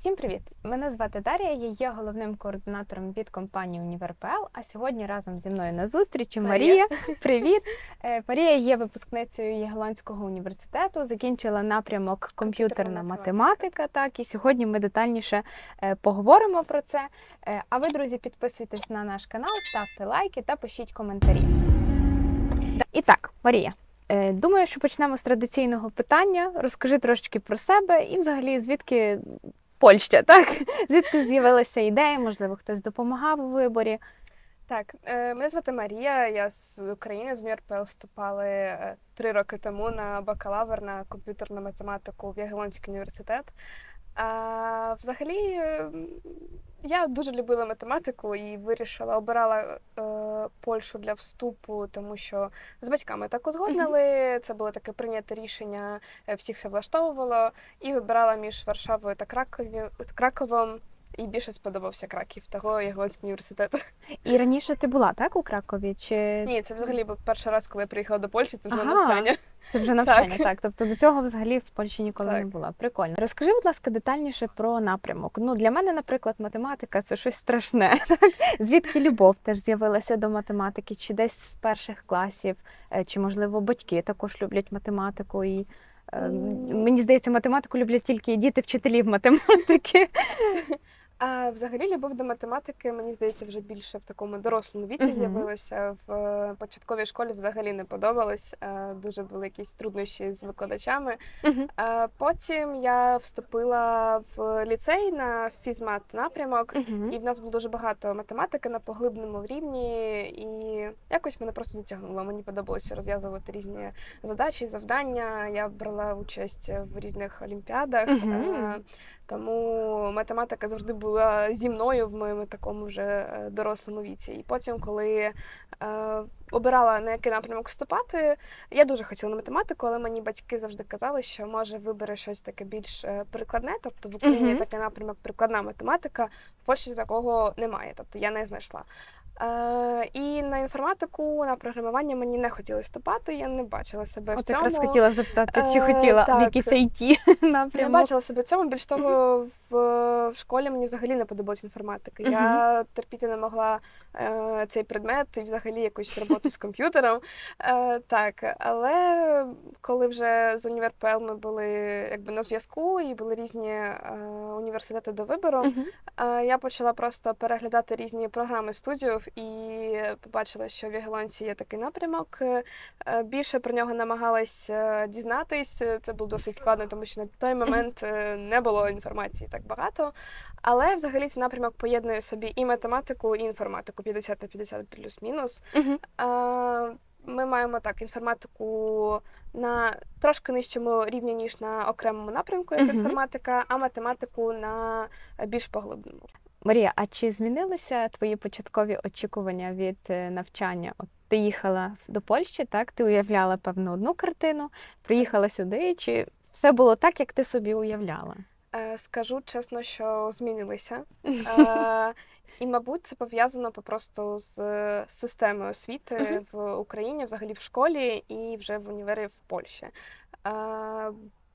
Всім привіт! Мене звати Дар'я, я є головним координатором від компанії УніверПЛ. А сьогодні разом зі мною на зустрічі Привіт. Марія. Привіт! Е, Марія є випускницею Ягелонського університету, закінчила напрямок комп'ютерна математика. Так, і сьогодні ми детальніше е, поговоримо про це. Е, А ви, друзі, підписуйтесь на наш канал, ставте лайки та пишіть коментарі. І так, Марія. Думаю, що почнемо з традиційного питання. Розкажи трошечки про себе і, взагалі, звідки Польща, так? Звідки з'явилася ідея? Можливо, хтось допомагав у виборі. Так, е, мене звати Марія. Я з України з УніверПЛ вступали е, три роки тому на бакалавр на комп'ютерну математику в Ягелонський університет. А, взагалі, я дуже любила математику і вирішила, обирала е, Польщу для вступу, тому що з батьками так узгоднили. Це було таке прийняте рішення, е, всіх все влаштовувало. І вибирала між Варшавою та Кракові, Краковом. І більше сподобався Краків, того Ягелонський університет. І раніше ти була так у Кракові? Чи Ні, це взагалі був перший раз, коли я приїхала до Польщі, це вже Ага. навчання. це вже навчання? Так. Так. Тобто до цього взагалі в Польщі ніколи не Так. була. Прикольно. Розкажи, будь ласка, детальніше про напрямок. Ну для мене, наприклад, математика це щось страшне. Так? Звідки любов теж з'явилася до математики? Чи десь з перших класів, Е, чи можливо батьки також люблять математику і. е, Мені здається, математику люблять тільки діти вчителів математики. А взагалі любов до математики, мені здається, вже більше в такому дорослому віці Мгм. з'явилося. В е, початковій школі взагалі не подобалось. е, Дуже були якісь труднощі з викладачами. Е, Потім я вступила в ліцей на фізмат напрямок. І в нас було дуже багато математики на поглибному рівні, і якось мене просто затягнуло. Мені подобалося розв'язувати різні задачі, завдання. Я брала участь в різних олімпіадах. Мгм. Е, Тому математика завжди була зі мною в моєму такому вже е, дорослому віці. І потім, коли е, обирала на який напрямок вступати, я дуже хотіла на математику, але мені батьки завжди казали, що може вибере щось таке більш е, прикладне. Тобто в Україні Мгм. такий напрямок прикладна математика, в Польщі такого немає, тобто я не знайшла. Е, і на інформатику, на програмування мені не хотілося вступати, я не бачила себе в От цьому. якраз хотіла запитати, чи Е, хотіла в так. якийсь IT напрямок. бачила себе в цьому. Більш того, в, в школі мені взагалі не подобалась інформатика. Я терпіти не могла е, цей предмет і взагалі якусь роботу з комп'ютером. Е, так, але коли вже з УніверПЛ ми були якби на зв'язку і були різні е, університети до вибору, Мгм. Е, Я почала просто переглядати різні програми студіїв і побачила, що в Ягелонці є такий напрямок. Е, е, Більше про нього намагалась е, дізнатись. Це було досить складно, тому що на той момент не було інформації так багато. Але взагалі цей напрямок поєднує собі і математику, і інформатику 50 на 50 плюс-мінус. Ми маємо так інформатику на трошки нижчому рівні, ніж на окремому напрямку, як Мгм. інформатика, а математику на більш поглибленому. Марія, а чи змінилися твої початкові очікування від е, навчання? От ти їхала до Польщі, так? Ти уявляла певно одну картину, приїхала сюди, чи все було так, як ти собі уявляла? Е, Скажу чесно, що змінилися. Е, І, мабуть, це пов'язано попросту з системою освіти в Україні, взагалі в школі і вже в універі в Польщі.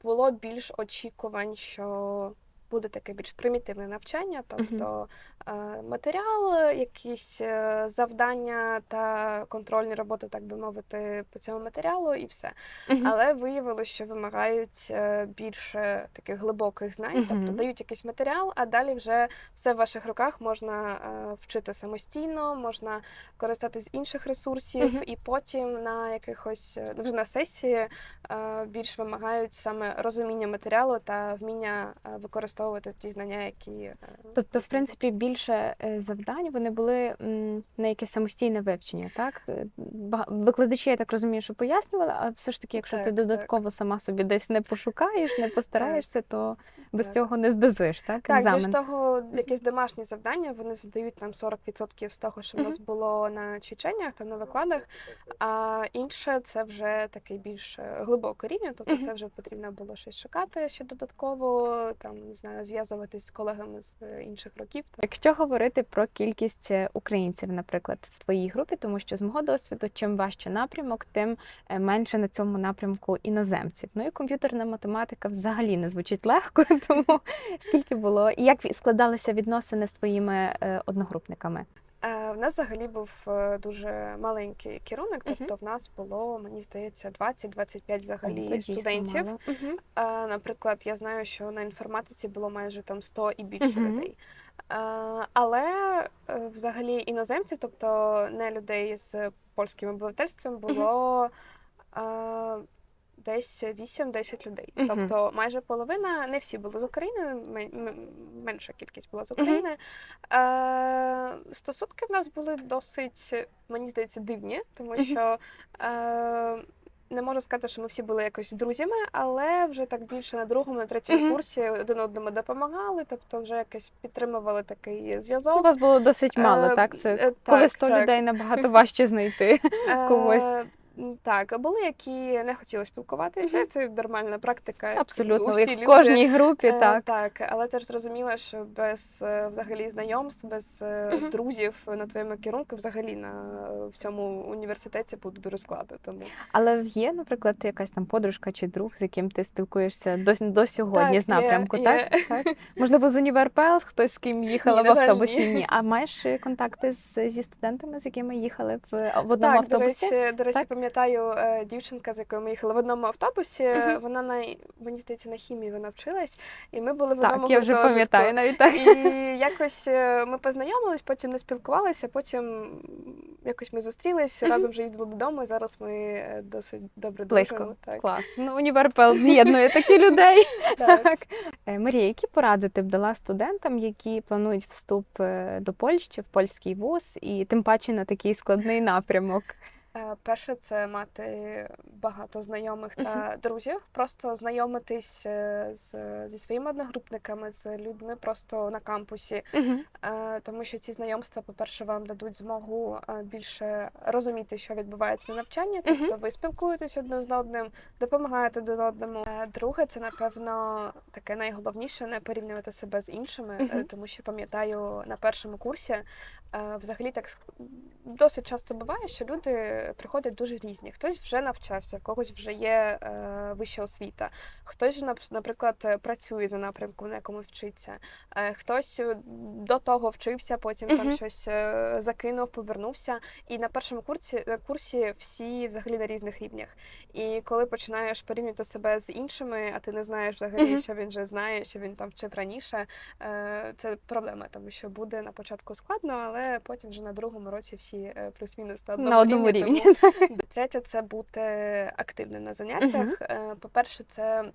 Було більш очікувань, що буде таке більш примітивне навчання, тобто е, матеріал, якісь е, завдання та контрольні роботи, так би мовити, по цьому матеріалу, і все. Але виявилося, що вимагають е, більше таких глибоких знань, тобто дають якийсь матеріал, а далі вже все в ваших руках можна вчити самостійно, можна користатись з інших ресурсів, і потім на якихось е, вже на сесії більш вимагають саме розуміння матеріалу та вміння е, використовувати ті знання, які е, Тобто, в принципі, більше е, завдань вони були на якесь самостійне вивчення, так? Е, Викладачі, я так розумію, що пояснювали, а все ж таки, якщо ти Так, додатково сама собі десь не пошукаєш, не постараєшся, то без Так. цього не здазиш, так? Так, Екзамен. більш того, якісь домашні завдання вони задають нам 40% з того, що в нас було на чеченнях та на викладах. А інше це вже такий більш глибокий рівень, тобто це вже потрібно було щось шукати ще додатково, там знаю. зв'язуватись з колегами з е, інших років. Якщо говорити про кількість е, українців, наприклад, в твоїй групі, тому що з мого досвіду, чим важче напрямок, тим е, менше на цьому напрямку іноземців. Ну і комп'ютерна математика взагалі не звучить легко, тому скільки було і як складалися відносини з твоїми одногрупниками? Е, В нас взагалі був е, дуже маленький керунок, тобто в нас було, мені здається, 20-25 взагалі студентів. Е, Наприклад, я знаю, що на інформатиці було майже там 100 і більше людей. Але взагалі іноземців, тобто не людей з польським обивательством, було десь 8-10 людей. Мгм. Тобто майже половина, не всі були з України, менша кількість була з. України. Е, Стосунки в нас були досить, мені здається, дивні, тому що. е, не можу сказати, що ми всі були якось друзями, але вже так більше на другому, на третьому Мгм. курсі один одному допомагали, тобто вже якось підтримували такий зв'язок. вас було досить мало, Е, так? Це е, коли так, 100 так. людей набагато важче знайти. когось. Е, м, Так, були, які не хотіли спілкуватися. Мгм. Це нормальна практика. Абсолютно, усі як в люди. кожній групі, Е, так. Так, але ти ж зрозуміла, що без е, взагалі знайомств, без е, Мгм. друзів на твоєму керунку взагалі на всьому університеті буде дуже складно. Тому Але є, наприклад, якась там подружка чи друг, з яким ти спілкуєшся до, до сьогодні Так, з напрямку, є, так? є. так? Можливо, з універ ПЛС хтось з ким їхала Ні, в автобусі? ні. Ні. А маєш контакти з, зі студентами, з якими їхали в, в одному так, автобусі? До речі, до речі, Так? Пам'ятаю е, дівчинка, з якою ми їхали в одному автобусі. Мгм. Вона на мені здається на хімії вона вчилась, і ми були в Так, одному я вже пам'ятаю навіть так. І якось е, ми познайомились, потім не спілкувалися, потім якось ми зустрілись, Мгм. разом вже їздили додому, і зараз ми досить добре Близько. дружимо. Так, Клас. Ну, універ ПЛС з'єднує таких людей. так. Марія, які поради ти б дала студентам, які планують вступ до Польщі, в польський вуз, і тим паче на такий складний напрямок? Е, Перше, це мати багато знайомих та друзів, просто знайомитись е, з, зі своїми одногрупниками, з людьми просто на кампусі. Е, тому що ці знайомства, по-перше, вам дадуть змогу більше розуміти, що відбувається на навчанні. Тобто ви спілкуєтесь одне з одним, допомагаєте один одному. Друге, це напевно таке найголовніше не порівнювати себе з іншими, тому що пам'ятаю на першому курсі. Взагалі так досить часто буває, що люди приходять дуже різні. Хтось вже навчався, в когось вже є е, вища освіта, хтось, нап- наприклад, працює за напрямком, на якому вчиться. Е, Хтось е, до того вчився, потім там щось закинув, повернувся. І на першому курсі курсі всі взагалі на різних рівнях. І коли починаєш порівнювати себе з іншими, а ти не знаєш взагалі, Мгм. що він вже знає, що він там вчив раніше, це проблема, тому що буде на початку складно, але потім вже на другому році всі е, плюс-мінус на одному, На одному рівні. тому Третє це бути активним на заняттях. Uh -huh. По-перше, це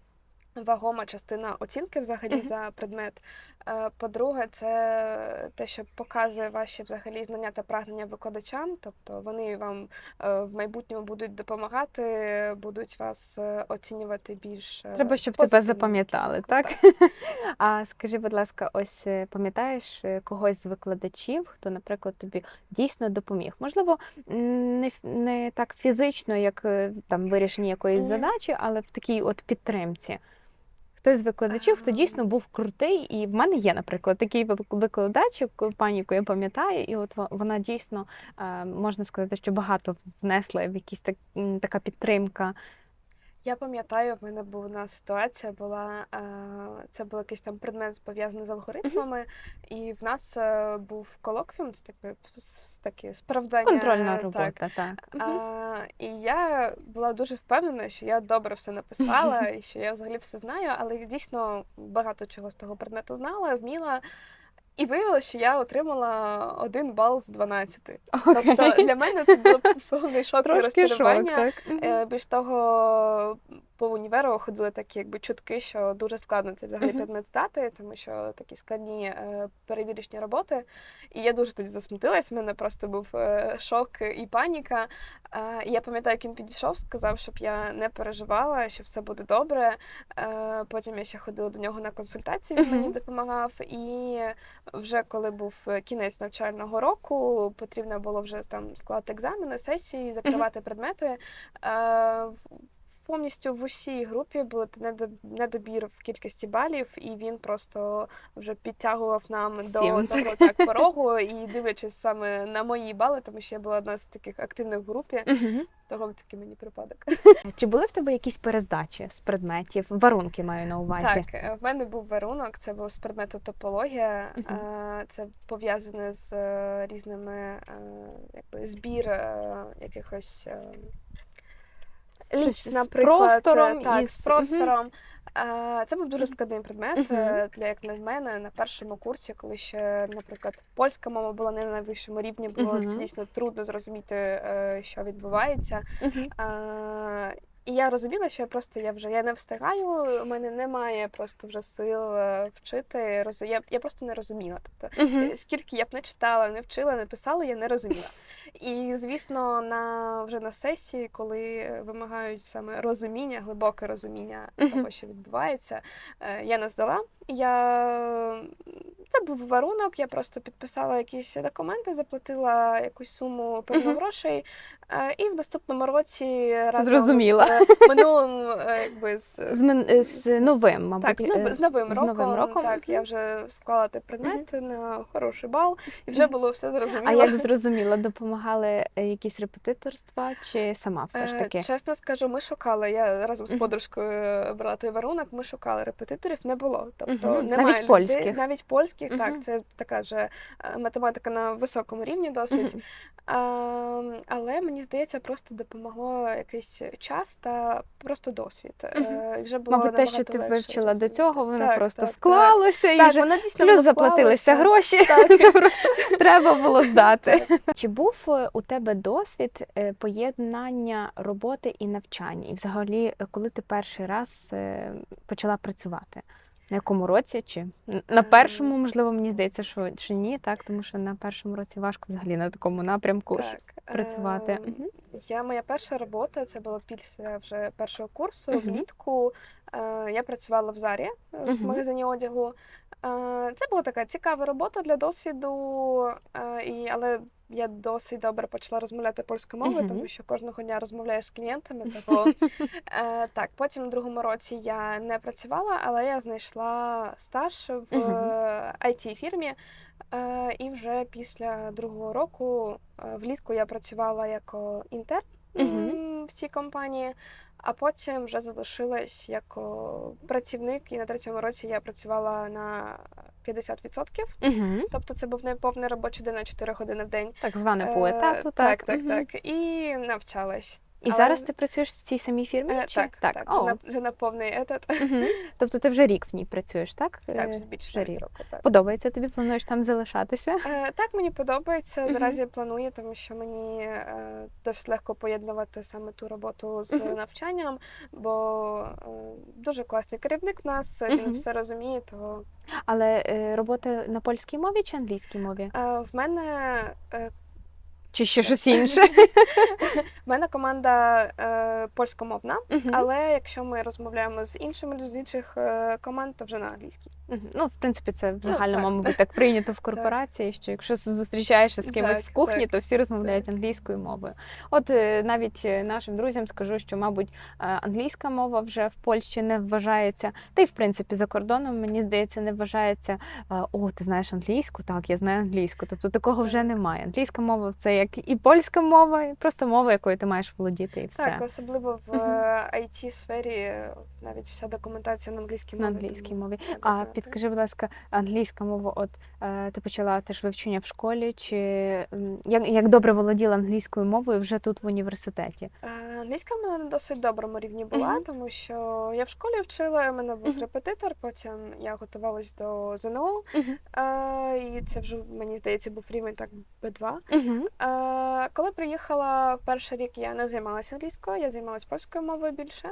вагома частина оцінки взагалі Мгм. за предмет. Е, По-друге, це те, що показує ваші взагалі знання та прагнення викладачам. Тобто вони вам е, в майбутньому будуть допомагати, будуть вас е, оцінювати більш Треба, щоб тебе запам'ятали, так? А скажи, будь ласка, ось пам'ятаєш когось з викладачів, хто, наприклад, тобі дійсно допоміг? Можливо, не, не так фізично, як там вирішення якоїсь Мгм. задачі, але в такій от підтримці. Хтось з викладачів, хто дійсно був крутий, і в мене є, наприклад, такий вик- викладач, пані, яку я пам'ятаю, і от вона дійсно е, можна сказати, що багато внесла в якісь так, така підтримка. Я пам'ятаю, в мене була ситуація, була е, це був якийсь там предмет пов'язаний з алгоритмами, і в нас е, був колоквіум, це таке таке справдання. Контрольна так. робота, так. Мгм. А, і я була дуже впевнена, що я добре все написала, і що я взагалі все знаю, але я дійсно багато чого з того предмету знала, вміла. І виявилося, що я отримала один бал з 12. Тобто для мене це було повний шок і Трошки шок, розчарування. так. Е, Більш того, по універу ходили такі якби чутки, що дуже складно цей взагалі предмет здати, тому що такі складні е, перевірочні роботи. І я дуже тоді засмутилась. в мене просто був е, шок і паніка. Е, я пам'ятаю, як він підійшов, сказав, щоб я не переживала, що все буде добре. Е, потім я ще ходила до нього на консультації, він мені допомагав. І вже коли був е, кінець навчального року, потрібно було вже там складати екзамени, сесії, закривати предмети. Е, повністю в усій групі був недо- недобір в кількості балів, і він просто вже підтягував нам до того так порогу. І дивлячись саме на мої бали, тому що я була одна з таких активних в групі, Мгм. того такий мені припадок. Чи були в тебе якісь перездачі з предметів? Варунки маю на увазі. Так, е, в мене був варунок, це був з предмету топологія. Е, Це пов'язане з е, різними якби збір якихось е, Щось ліс, з наприклад, простором е, так, із... з- простором. Е, Це був дуже складний предмет е, для як на мене на першому курсі, коли ще, наприклад, польська мова була не на найвищому рівні, було Мгм. дійсно трудно зрозуміти, е, що відбувається. Мгм. А, і я розуміла, що я просто я вже я не встигаю, у мене немає просто вже сил е, вчити. роз- Я, я просто не розуміла. Тобто, Мгм. е, скільки я б не читала, не вчила, не писала, я не розуміла. І звісно, на вже на сесії, коли вимагають саме розуміння, глибоке розуміння Мгм. того, що відбувається, е, я не здала. Я це був варунок, я просто підписала якісь документи, заплатила якусь суму певно грошей, е, і в наступному році разом Зрозуміла. з минулим, е, якби з З, мен- е, з новим, мабуть. так, з, нов, е, з новим з роком, новим роком, так, я вже склала той предмет на хороший бал, і вже було все зрозуміло. А як зрозуміла, допомагали е, якісь репетиторства чи сама все ж Е, таки? Чесно скажу, ми шукали. Я разом з подружкою брала той варунок, ми шукали репетиторів, не було. Тобто Мгм. немає Навіть людей- польських? навіть польських, Мгм. так, це така вже е, математика на високому рівні досить. А, але мені здається, просто допомогло якийсь час та просто досвід. Е, вже було Мабуть, те, що ти легше вивчила до розуміти. цього, воно Так, просто так, вклалося і Так, вже воно дійсно плюс воно заплатилися вклалося. гроші. Так. Просто треба було здати. Чи був е, у тебе досвід е, поєднання роботи і навчання? І взагалі, е, коли ти перший раз е, почала працювати? На якому році? Чи на Ем. першому, можливо, мені здається, що чи ні, так тому що на першому році важко взагалі на такому напрямку Так, працювати. ем, Мгм. Я моя перша робота це було після вже першого курсу. Мгм. Влітку е, я працювала в Зарі е, в магазині одягу. Е, це була така цікава робота для досвіду, е, і, але я досить добре почала розмовляти польською мовою, тому що кожного дня розмовляю з клієнтами. Того е, так, потім на другому році я не працювала, але я знайшла стаж в it фірмі. Е, І вже після другого року е, влітку я працювала як інтерн в цій компанії, а потім вже залишилась як працівник, і на третьому році я працювала на 50%. Угу. Тобто це був неповний робочий день на 4 години в день. Так зване по Е, так, так, угу. так. І навчалась. І Але- зараз ти працюєш в цій самій фірмі? Е, чи? Так, так, так. вже, О. на, вже на повний етат. Мгм. Тобто ти вже рік в ній працюєш, так? Так, Е, вже більше вже рік. року. Так. Подобається тобі, плануєш там залишатися? Е, Так, мені подобається. Мгм. Наразі я планую, тому що мені е, досить легко поєднувати саме ту роботу з Мгм. навчанням, бо е, дуже класний керівник в нас, Мгм. він все розуміє. То Але е, робота на польській мові чи англійській мові? е, в мене е, Чи ще щось інше? в мене команда е, польськомовна, Мгм. але якщо ми розмовляємо з іншими з інших е, команд, то вже на англійській. Мгм. Ну, в принципі, це в загальному, так. мабуть, так прийнято в корпорації, що якщо зустрічаєшся з кимось Так, в кухні, так, то всі розмовляють англійською мовою. От е, навіть е, нашим друзям скажу, що, мабуть, е, англійська мова вже в Польщі не вважається, та й в принципі за кордоном, мені здається, не вважається е, о, ти знаєш англійську? Так, я знаю англійську. Тобто такого вже немає. Англійська мова це як і польська мова, і просто мова, якою ти маєш володіти, і все. Так, особливо в Мгм. it сфері навіть вся документація на англійській мові. На англійській мові. А знати. підкажи, будь ласка, англійська мова, от е, ти почала теж вивчення в школі, чи як, як добре володіла англійською мовою вже тут в університеті? Е, Англійська в мене на досить доброму рівні була, Мгм. тому що я в школі вчила, у мене був Мгм. репетитор, потім я готувалась до ЗНО, е, і це вже, мені здається, був рівень так Б2. Угу. Е, Коли приїхала перший рік, я не займалася англійською, я займалася польською мовою більше.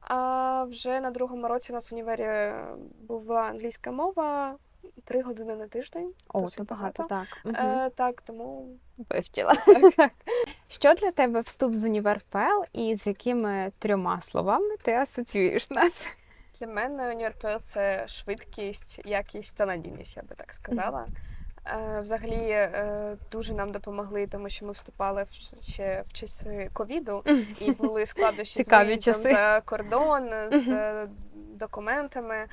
А вже на другому році у нас в універі була англійська мова три години на тиждень. О, то багато, багато. так. Е, Так, тому Вивчила. Що для тебе вступ з універ ПЛ і з якими трьома словами ти асоціюєш нас? Для мене універпел це швидкість, якість та надійність, я би так сказала. Е, Взагалі е, дуже нам допомогли, тому що ми вступали в ще в часи ковіду, і були складнощі Цікаві з за кордон, з документами.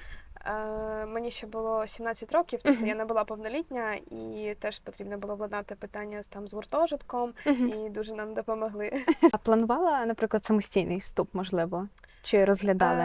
Е, Мені ще було 17 років, тобто я не була повнолітня, і теж потрібно було владнати питання з там з гуртожитком, і дуже нам допомогли. А планувала, наприклад, самостійний вступ, можливо? Чи розглядали?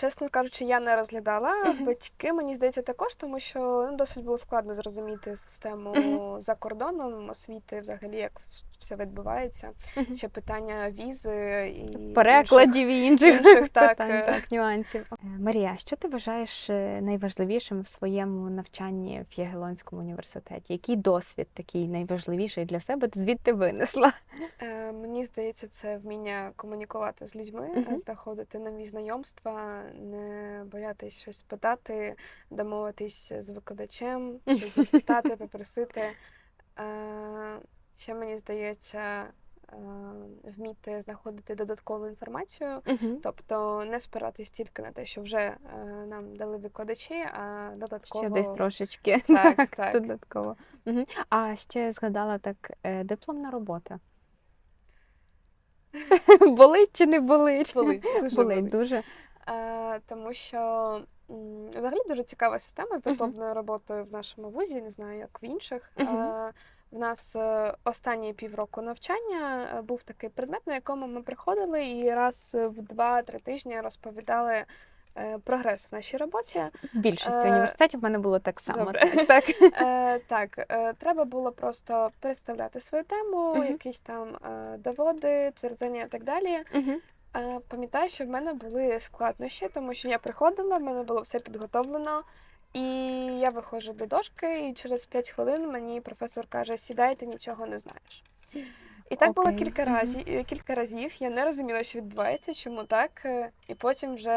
Чесно кажучи, я не розглядала. Мгм. Батьки, мені здається, також, тому що ну, досить було складно зрозуміти систему Мгм. за кордоном освіти, взагалі, як все відбувається. Ще питання візи і Перекладів і інших, інших, так, питань, е. так, нюансів. Е, Марія, що ти вважаєш е, найважливішим в своєму навчанні в Ягелонському університеті? Який досвід такий найважливіший для себе ти звідти винесла? Е, Мені здається, це вміння комунікувати з людьми, Мгм. знаходити нові знайомства, не боятись щось питати, домовитись з викладачем, щось запитати, попросити. Е, Ще мені здається, е, вміти знаходити додаткову інформацію, тобто не спиратись тільки на те, що вже е, нам дали викладачі, а додатково Ще десь трошечки Так, так. додатково. Мгм. А ще згадала так, е, дипломна робота. Болить чи не болить? Болить, дуже болить. болить. дуже. Е, тому що взагалі дуже цікава система з дипломною роботою в нашому вузі, не знаю, як в інших. Мгм. Е, в нас е, останні півроку навчання е, був такий предмет, на якому ми приходили і раз в два-три тижні розповідали е, прогрес в нашій роботі. В більшості університетів в мене було так само. добре. Так, так. Треба було просто представляти свою тему, Мгм. якісь там доводи, твердження і так далі. Е, Пам'ятаю, що в мене були складнощі, тому що я приходила, в мене було все підготовлено, і я виходжу до дошки, і через 5 хвилин мені професор каже: сідай, ти нічого не знаєш. І так було кілька разів, кілька разів. Я не розуміла, що відбувається, чому так. Е, І потім вже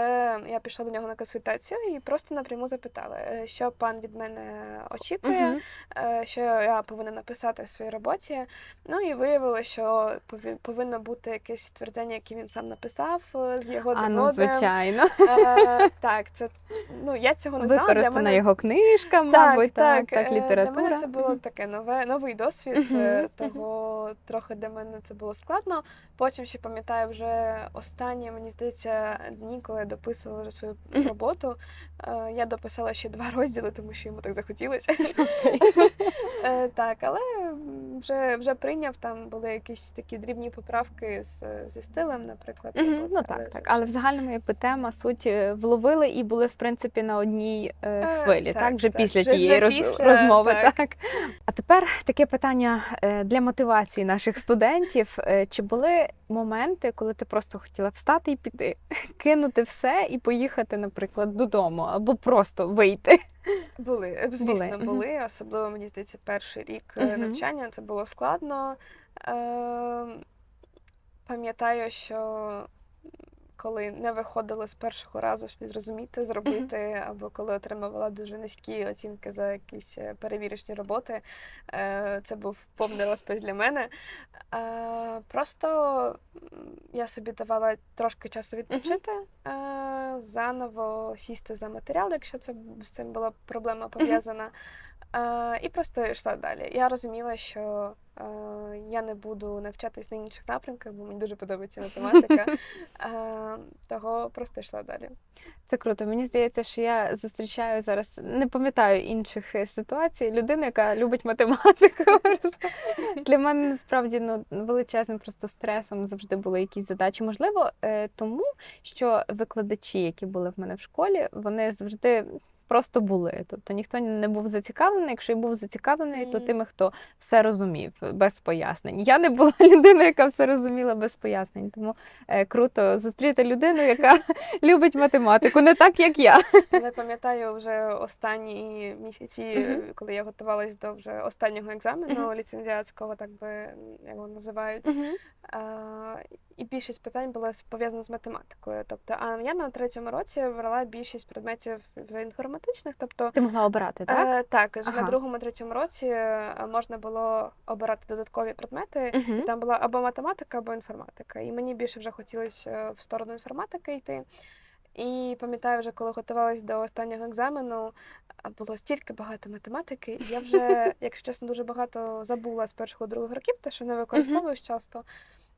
я пішла до нього на консультацію і просто напряму запитала, е, що пан від мене очікує, е, що я повинна написати в своїй роботі. Ну і виявилося, що повинно бути якесь твердження, яке він сам написав е, з його А, ну, звичайно. Е, так, це ну я цього не знала. Використана мене його книжка, так, мабуть, так, так, е, література. Для мене це було таке нове, новий досвід, е, того трохи для мене це було складно. Потім ще пам'ятаю вже останні, мені здається, дні, коли я дописувала вже свою роботу. Е, Я дописала ще два розділи, тому що йому так захотілося. Е, Так, але вже, вже прийняв, там були якісь такі дрібні поправки з, зі стилем, наприклад. Ну так, все так. Але в загальному, якби тема, суть е, вловили і були, в принципі, на одній хвилі, так, так, Вже так. після Вже- тієї вже роз- після, розмови. Так. так. А тепер таке питання для мотивації наших студентів. Е, Чи були моменти, коли ти просто хотіла встати і піти, кинути все і поїхати, наприклад, додому, або просто вийти? Були, е, звісно, Були, були. Особливо, мені здається, перший рік угу. Навчання це було складно. Ем, Пам'ятаю, що коли не виходило з першого разу щось зрозуміти, зробити, або коли отримувала дуже низькі оцінки за якісь е, перевірочні роботи, е, це був повний розпач для мене. Е, Просто я собі давала трошки часу відпочити, заново сісти за матеріал, якщо це з цим була проблема пов'язана. І просто йшла далі. Я розуміла, що я не буду навчатись на інших напрямках, бо мені дуже подобається математика. Е, Того просто йшла далі. Це круто. Мені здається, що я зустрічаю зараз, не пам'ятаю інших е, ситуацій, людину, яка любить математику. Для мене насправді ну, величезним просто стресом завжди були якісь задачі. Можливо, е, тому що викладачі, які були в мене в школі, вони завжди. Просто були, тобто ніхто не був зацікавлений. Якщо й був зацікавлений, то тими, хто все розумів без пояснень. Я не була людиною, яка все розуміла без пояснень. Тому е, круто зустріти людину, яка любить математику, не так, як я. Але пам'ятаю вже останні місяці, е, коли я готувалась до вже останнього екзамену ліцензіатського, так би його називають. А, і більшість питань була пов'язана з математикою. Тобто, а я на третьому році брала більшість предметів в інформатичних. Тобто, Ти могла обирати, так? е, так Ага. на другому, третьому році е, можна було обирати додаткові предмети. Угу. І там була або математика, або інформатика. І мені більше вже хотілося е, в сторону інформатики йти. І пам'ятаю, вже коли готувалась до останнього екзамену, було стільки багато математики, і я вже, якщо чесно, дуже багато забула з першого других років, те, що не використовую часто.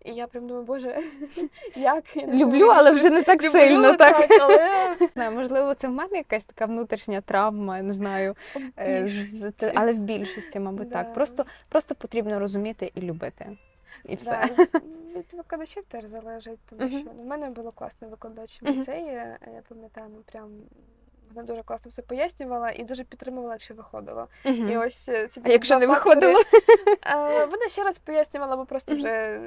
І я прям думаю, боже, як я Люблю, але вже не так Люблю, сильно. Так. але Не можливо, це в мене якась така внутрішня травма, не знаю. е, з- це- Але в більшості, мабуть, Да. так. Просто, просто потрібно розуміти і любити. І все. Да, Від викладачів теж залежить, тому Мгм. що ну, в мене було класний викладач в ліцеї. е, Я пам'ятаю, прям вона дуже класно все пояснювала і дуже підтримувала, якщо виходила. Мгм. І ось е, ці А якщо не виходило? е, Вона ще раз пояснювала, бо просто вже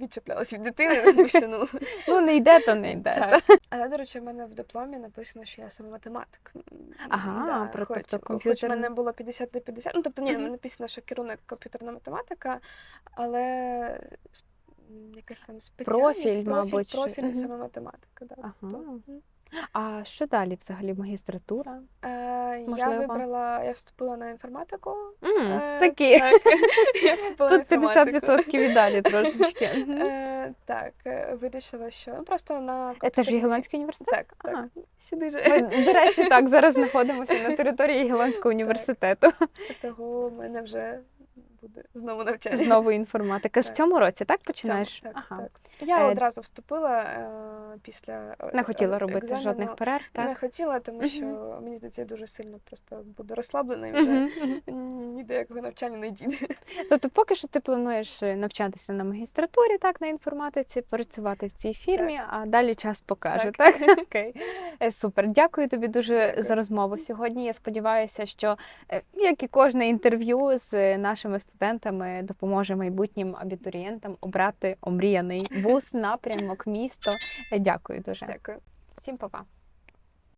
відчіплялася від дитини, тому що ну. Ну, не йде, то не йде. Так. Але, до речі, в мене в дипломі написано, що я саме математик. Ага, про- хоч, тобто хоч мене було 50 на 50. Ну, тобто, ні, написано, що керівник комп'ютерна математика, але якась там спеціальність, Профіль, мабуть, профіль Мгм. саме математика. Да. Ага. тобто. А що далі взагалі? Магістратура? Е, я Можливо. вибрала, я вступила на інформатику. М, Е, Такі. Так, я вступила на Тут інформатику. 50% і далі трошечки. Мгм. Е, Так, е, вирішила, що ну, просто на Це ж Ягелонський університет? Так, так. Ага. Сюди же. Ми, до речі, так, зараз знаходимося на території Ягелонського університету. Того в мене вже буде знову навчання. Знову інформатика. З цьому році, так В цьому, починаєш? Так, ага. так. Я Е, одразу вступила е, після е, Не хотіла е, робити екзамену. жодних перерв, Не хотіла, тому Мгм. що мені здається, я дуже сильно просто буду розслаблена і вже Мгм, мгм. ні- ніде якого навчання не дійде. Тобто, поки що ти плануєш е, навчатися на магістратурі, так, на інформатиці, працювати в цій фірмі, а далі час покаже, так? Окей. Е, Супер. Дякую тобі дуже Дякую. за розмову сьогодні. Я сподіваюся, що, як і кожне інтерв'ю з нашими студентами, допоможе майбутнім абітурієнтам обрати омріяний вуз, напрямок, місто. Дякую дуже. Дякую. Всім па-па.